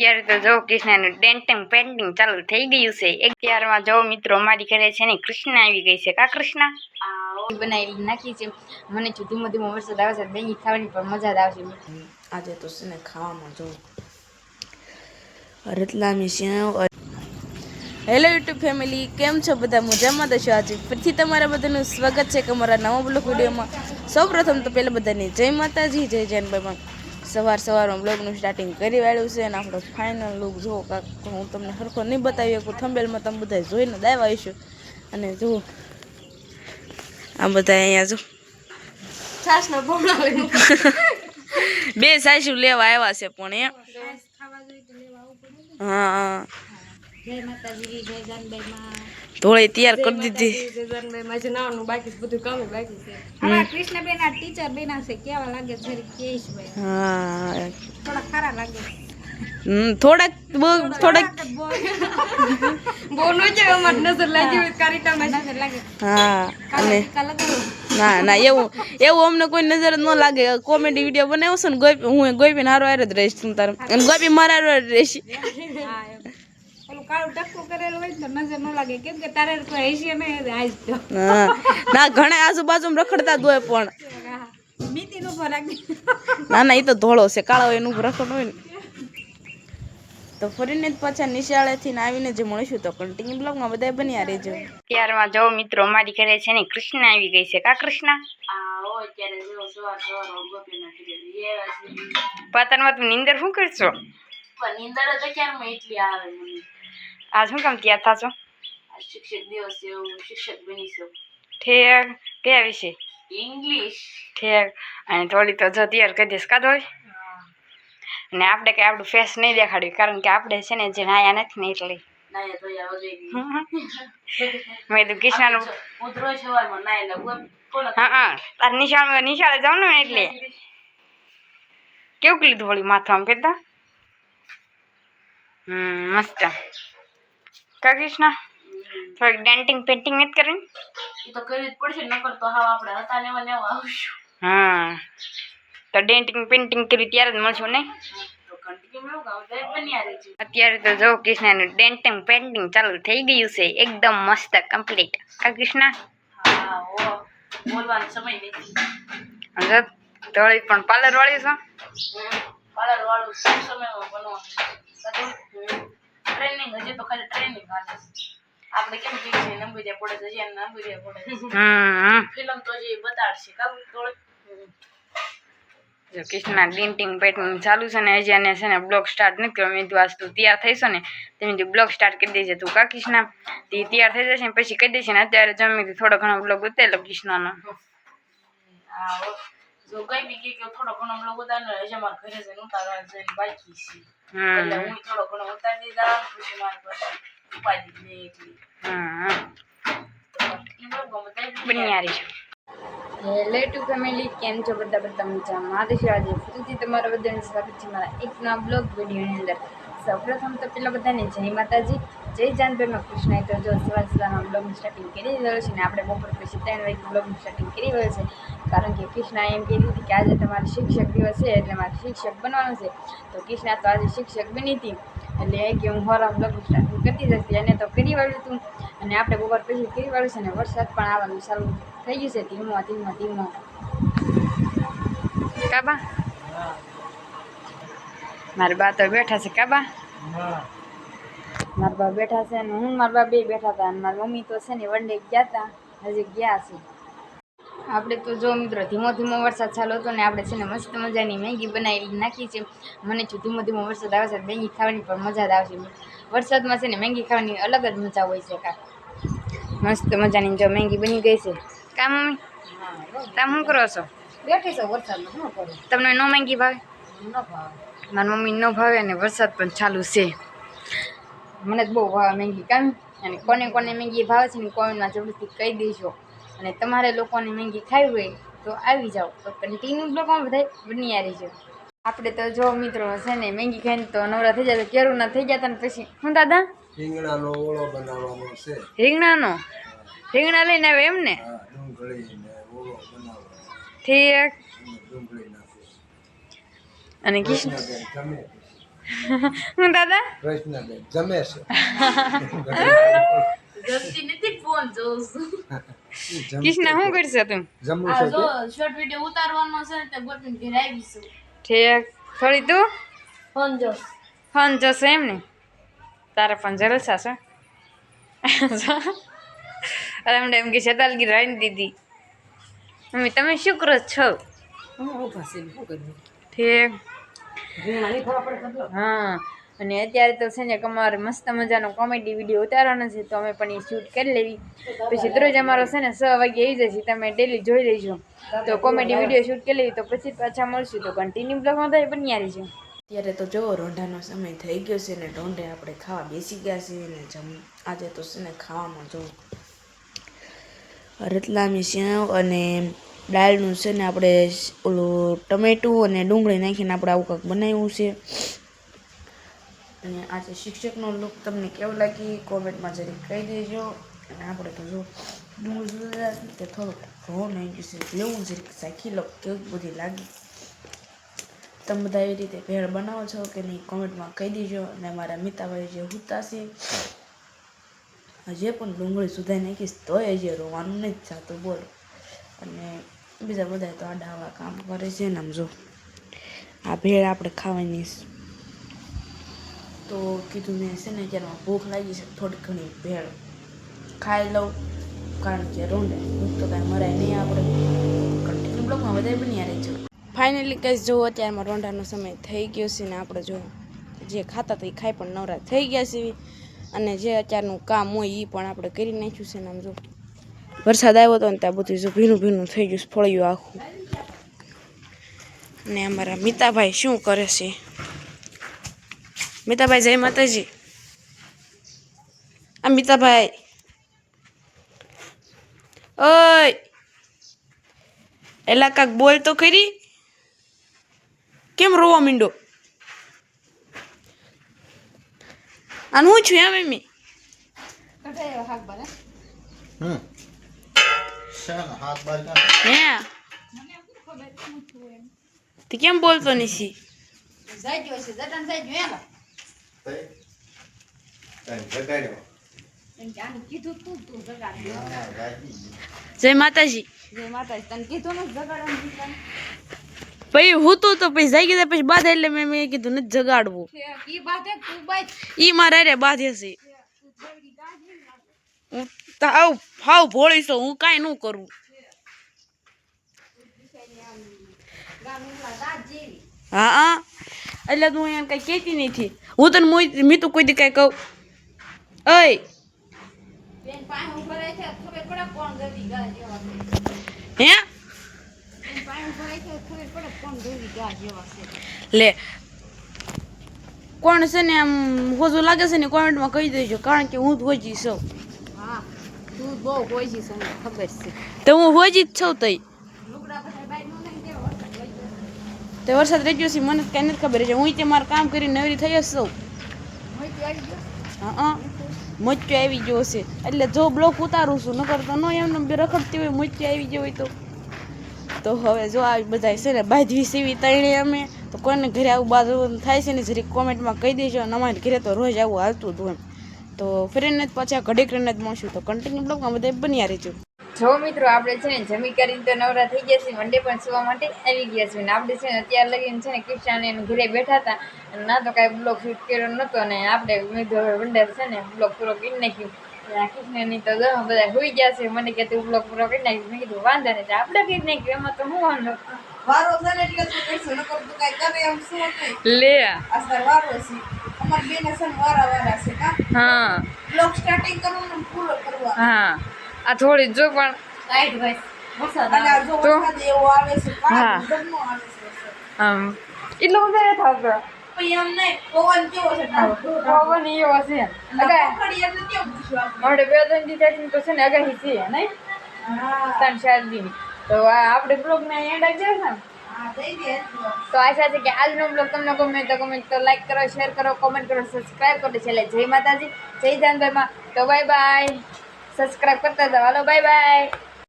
અત્યારે તો જો કૃષ્ણનું ડેન્ટિંગ પેન્ટિંગ ચાલુ થઈ ગયું છે. એક ત્યારમાં જો મિત્રો મારી ઘરે છે ને કૃષ્ણ આવી ગઈ છે. કા કૃષ્ણ? બનાવી નાખી છે. મને છું ધીમો ધીમો વરસાદ આવે છે બેંગી ખાવાની પણ મજા જ આવશે આજે તો છે ને ખાવામાં જો Ratlami sev hello YouTube family કેમ છો બધા? મજામાં દશો છો આજે? ફરીથી તમારા બધાનું સ્વાગત છે કે અમારા નવા બ્લોક વિડીયોમાં. સૌ પ્રથમ તો પહેલાં બધાને જય માતાજી જય જૈનભાઈમાં સવાર સવારમાં બ્લોગનું સ્ટાર્ટિંગ કરી વાળ્યું છે અને આપણો ફાઇનલ લુક જુઓ કાંક હું તમને સરખો નહીં બતાવી શકું થંબેલમાં તમે બધા જોઈને દાવા આવીશું અને જુઓ આ બધા અહીંયા જો. બે સાસુ લેવા આવ્યા છે પણ એ. હા હા. જય માતાજી જય જાનબાઈમાં. ધોળી તૈયાર કરી દીધી. અમારા કૃષ્ણબેન આ ટીચર બેના છે કેવા લાગે છે? કેશ હા. થોડા ખારા લાગે. થોડાક થોડાક બોલો છે અમાર નજર લાગી હોય કારીટામાં નજર લાગે. હા અને ના ના એવું એવું અમને કોઈ નજર ન લાગે. કોમેડી વીડિયો બનાવ્યો છે ને ગોપી હું ગોપી હારો હારે જ રહીશ તું તાર અને ગોપી મારા હારો રહીશ. કાળું ટપકું કરેલું હોય તો નજર ન લાગે. કેમ કે તારે કોઈ હેસીએ નહીં આજ તો. ના ઘણા આજુબાજુ રખડતા જ હોય પણ. મીતી નો ના ના એ તો ધોળો છે. કાળો એનું રખડ હોય ને. તો ફરીને જ પાછા નિશાળેથી આવીને જે મળીશું તો કન્ટિન્યુ બ્લોગમાં બધા બન્યા રહેજો. ત્યારમાં જો મિત્રો મારી ઘરે છે ને કૃષ્ણ આવી ગઈ છે. કા કૃષ્ણ? પાતરમાં તું નીંદર શું કરશો? નીંદર તો ક્યારમાં એટલી આવે મને. આ શું કામ તૈયાર થાશો શિક્ષક દિવસ છે શિક્ષક બનીશું ઠેક કયા વિશે ઇંગ્લિશ ઠેક અને થોડી તો જો તૈયાર કરી દઈશ કા થોડી અને આપણે કે આપણું ફેસ નહીં દેખાડ્યું કારણ કે આપણે છે ને જે નાયા નથી ને એટલે મેં તો કોણ હા હા તાર નિશાળ નિશાળે જાઉં ને એટલે કેવું લીધું વળી માથું આમ કહેતા હમ મસ્ત કા કૃષ્ણ? થોડીક ડેન્ટિંગ પેન્ટિંગ નથી કરીને એ તો કરવી જ પડશે નકર તો હાવ આપણે હતા ને મને આવશું. હા. તો ડેન્ટિંગ પેન્ટિંગ કરી ત્યારે જ મળશું નહીં અત્યારે તો જો કૃષ્ણનું ડેન્ટિંગ પેન્ટિંગ ચાલુ થઈ ગયું છે એકદમ મસ્ત કમ્પ્લીટ કા કૃષ્ણ? હા ઓ બોલવાનો સમય નથી. ધોળી પણ પાર્લર વાળી છો? પાર્લર વાળું શું સમયમાં બનવાનું ટ્રેનિંગ હજી તો ખાલી ટ્રેનિંગ હાલે આપણે કેમ કહીએ છીએ નંબરિયા પડે છે હજી નંબરિયા પડે છે. ફિલ્મ તો જે બતાડશે. કાં થોડુંક જો કૃષ્ણા ડેન્ટિંગ પેન્ટિંગ ચાલુ છે ને હજી અને છે ને બ્લોગ સ્ટાર્ટ નથી કર્યો. મેં આજ તું તૈયાર થઈશો ને તે મેં બ્લોગ સ્ટાર્ટ કરી દેજે તું. કા કૃષ્ણ? તે તૈયાર થઈ જશે ને પછી કહી દેશે ને અત્યારે જમી થોડો ઘણો બ્લોગ ઉતારેલો કૃષ્ણનો. હો. જો ગઈ બી કે થોડો ઘણો બ્લોગ ઉતારનો હજી અમારા ઘરે જઈને ઉતારવા જઈને બાકી છે. એટલે હમ હું થોડો ઘણો ઉતારી દીધા પછી મારી પાસે ઉપાડી નહીં એટલી. હમ છે. હેલો ટુ ફેમિલી કેમ છો? બધા બધા મજામાં. આજે ફરીથી તમારા બધાને સ્વાગત છે મારા એક નવા બ્લોગ વિડીયોની અંદર. સૌપ્રથમ તો પેલા બધાને જય માતાજી. જય જાનભાઈમાં કૃષ્ણ. તો જો સવાર સવારમાં બ્લોગનું સ્ટાર્ટિંગ કરી રહ્યો છે ને આપણે બપોર પછી ત્રણ વાગે બ્લોગનું સ્ટાર્ટિંગ કરી રહ્યો છે. કારણ કે કૃષ્ણા એમ કહેતી હતી કે આજે તમારે શિક્ષક દિવસ છે, એટલે મારે શિક્ષક બનવાનું છે. તો કૃષ્ણા તો આજે શિક્ષક બની હતી. એટલે કે હું હોરમ બ્લોગનું સ્ટાર્ટિંગ કરતી જ હતી. એને તો કરી વાળ્યું હતું. અને આપણે બપોર પછી કરી વાળ્યું છે ને વરસાદ પણ આવવાનું ચાલુ થઈ ગયું છે. ધીમો ધીમો ધીમો. કાબા? મારા બા તો બેઠા છે. કાબા? મારા બા બેઠા છે અને હું મારા બા બે બેઠા હતા. અને મારી મમ્મી તો છે ને વન ડે ગયા હતા. હજી ગયા છે. આપણે તો જો મિત્રો ધીમો ધીમો વરસાદ ચાલુ હતો ને આપણે છે ને મસ્ત મજાની મેગી બનાવી નાખી છે. મને જો ધીમો ધીમો વરસાદ આવે છે મેગી ખાવાની પણ મજા જ આવશે. વરસાદમાં છે ને મેગી ખાવાની અલગ જ મજા હોય છે કા મસ્ત મજાની જો મેગી બની ગઈ છે. કા મમ્મી? તમે શું કરો છો? બેઠી છો વરસાદમાં શું કરો? તમને નો મેગી ભાવે? ન ભાવે. મારી મમ્મી ન ભાવે અને વરસાદ પણ ચાલુ છે. મને જ બહુ ભાવે મેગી. કામ અને કોને કોને મેગી ભાવે છે ને કોમેન્ટમાં જરૂરથી કહી દેજો. અને તમારે લોકોને મેંગી ખાવી હોય તો આવી જાઓ. તો કન્ટિન્યુ બ્લોગમાં બધા બની આવી છે આપણે તો જો મિત્રો છે ને મેંગી ખાઈને તો નવરા થઈ જાય કેરું ના થઈ ગયા ને પછી હું દાદા? રીંગણાનો ઓળો બનાવવાનો છે. રીંગણાનો? રીંગણા લઈને આવે એમ ને? ઠીક. અને ડુંગળી હું દાદા? કૃષ્ણબેન જમે છે. જતી નથી ફોન જોઉં છું. કૃષ્ણ શું કરશે તું? જમવું છે જો શોર્ટ વિડિયો ઉતારવાનો છે ને તે ઘેર આવી છું. ઠીક. થોડી તું? ફોન જો. ફોન જશે એમ ને? તારા પણ જલસા છે. અરે એમને એમ કે શેતાલગી રાણી દીદી મમ્મી તમે શું કરો છો? ઠીક. હા. અને અત્યારે તો છે ને અમારે મસ્ત મજાનો કોમેડી વીડિયો ઉતારવાનો છે, તો અમે પણ એ શૂટ કરી લેવી. પછી દરરોજ અમારો છે ને છ વાગે આવી જશે તમે ડેલી જોઈ લેજો. તો કોમેડી વીડિયો શૂટ કરી લેવી, તો પછી પાછા મળશું. તો કન્ટિન્યુ બ્લોગમાં થાય યાર છે અત્યારે તો જો, રોંઢાનો સમય થઈ ગયો છે ને, રોંઢે આપણે ખાવા બેસી ગયા છીએ ને, જમ, આજે તો છે ને ખાવામાં જો, રતલામી સેવ અને દાળનું છે ને આપણે ઓલું ટમેટું અને ડુંગળી નાખીને આપણે આવું કંઈક બનાવ્યું છે. અને આજે શિક્ષકનો લુક તમને કેવો લાગી કોમેન્ટમાં જરી કહી દેજો. અને આપણે તો જો ડુંગળી તે થોડુંક ઘઉં નહીં ગયું છે, લેવું જરીક સાખી લો, કેવું બધી લાગી. તમે બધા એવી રીતે ભેળ બનાવો છો કે નહીં કોમેન્ટમાં કહી દેજો. અને મારા મિતાભાઈ જે હુતા છે, હજે પણ ડુંગળી સુધાઈ નાખીશ તોય હજી રોવાનું નથી થતું, બોલો. અને બીજા બધા તો આડા આવા કામ કરે છે ને આમ જો. આ ભેળ આપણે ખાવાની તો કીધું મેં છે ને અત્યારમાં ભૂખ લાગી છે થોડી ઘણી ભેળ ખાઈ લઉં. કારણ કે રોંડે, ભૂખ તો કાંઈ મરાય નહીં આપણે. કન્ટિન્યુ બ્લોકમાં વધારે બની રહેજો. ફાઇનલી કઈ જો અત્યારમાં રોંઢાનો સમય થઈ ગયો છે ને આપણે જો જે ખાતા હતા એ ખાઈ પણ નવરા થઈ ગયા છે. અને જે અત્યારનું કામ હોય એ પણ આપણે કરી નાખ્યું છે ને આમ જો. વરસાદ આવ્યો હતો ને ત્યાં બધું જો ભીનું ભીનું થઈ ગયું છે, ફળિયું આખું. ને અમારા મિતાભાઈ શું કરે છે? મિતાભાઈ જય માતાજી. આ મિતાભાઈ. ઓય! એલા કાક બોલ તો ખરી. કેમ રોવા મીંડો? અને હું છું એમ એમી હમ. હે તે કેમ બોલતો નથી જય માતાજી પછી હું તો તો પછી જાગી જાય પછી બાધે એટલે મેં મેં કીધું નથી જગાડવું ઈ મારા રે બાધે છે હું તાવ હાવ ભોળી છું હું કાંઈ ન કરું. હા એટલે તું એમ કઈ કહેતી નથી હું તને મોઈ મી તો કોઈ દી કઈ કહું. અય હે? લે. કોણ છે ને આમ હોજું લાગે છે ને કોમેન્ટમાં કહી દેજો. કારણ કે હું જ હોજી છું. તો હું હોજી જ છું તઈ તે વરસાદ રહી ગયો. છે મને તો કાંઈ નથી ખબર છે. હું તે મારું કામ કરીને નવરી થઈ જ છું. હા મચ્યો આવી ગયો છે. એટલે જો બ્લોક ઉતારું છું નકર તો નો એમને બે રખડતી હોય મોચ્યો આવી ગયો હોય તો. તો હવે જો આ બધા છે ને બાજવી સીવી તણે અમે તો કોઈને ઘરે આવું બાજુ થાય છે ને જરીક કોમેન્ટમાં કહી દેજો. અને અમારે ઘરે તો રોજ આવું હાલતું હતું એમ તો ફ્રેન્ડને જ પાછા ઘડીક જ મળશું. તો કન્ટિન્યુ બ્લોગમાં બધા બન્યા રહેજો. જો મિત્રો આપણે છે ને જમી કરીને તો નવરા થઈ ગયા છીએ. વંડે પણ સુવા માટે આવી ગયા છીએ. ને આપણે છે ને અત્યારે લગીને છે ને કિશન એને ઘરે બેઠા હતા. અને ના તો કાંઈ બ્લોગ શૂટ કર્યો નહોતો અને આપણે મેં હવે છે ને બ્લોગ પૂરો કરી નાખ્યું. રાખીશની તો બધા હોઈ ગયા છે. મને કે તું બ્લોગ પૂરો કરી નાખ્યું મેં કીધું વાંધો નહીં. આપણે કરી નાખ્યું. એમાં તો હું વાંધો? વારો છે ને એટલે શું કરશું નકર તો કાંઈ કરે એમ શું લે આ. સર વારો છે. અમાર બેને છે ને વારા વારા છે કા? હા. બ્લોક સ્ટાર્ટિંગ કરવાનું ને પૂરો કરવા. હા. આ થોડી જો પણ. રાઈટ ભાઈ અને આ જો વરસાદ એવો આવે છે હા. ગરમો આવે છે આમ એટલો પવન કેવો છે પવન એવો છે. બે ત્રણ દી તો છે ને આગાહી છે નહીં? ત્રણ ચાર દીની તો આ આપણે બ્લોગ ને એન્ડ આવી જાય છે ને. દે. તો આશા છે કે આજનો બ્લોગ તમને ગમે તો ગમે તો લાઈક કરો શેર કરો કોમેન્ટ કરો સબસ્ક્રાઈબ કરો છેલ્લે જય માતાજી, જય જાનભાઈમાં તો બાય બાય સબસ્ક્રાઇબ કરતા હતા બાય બાય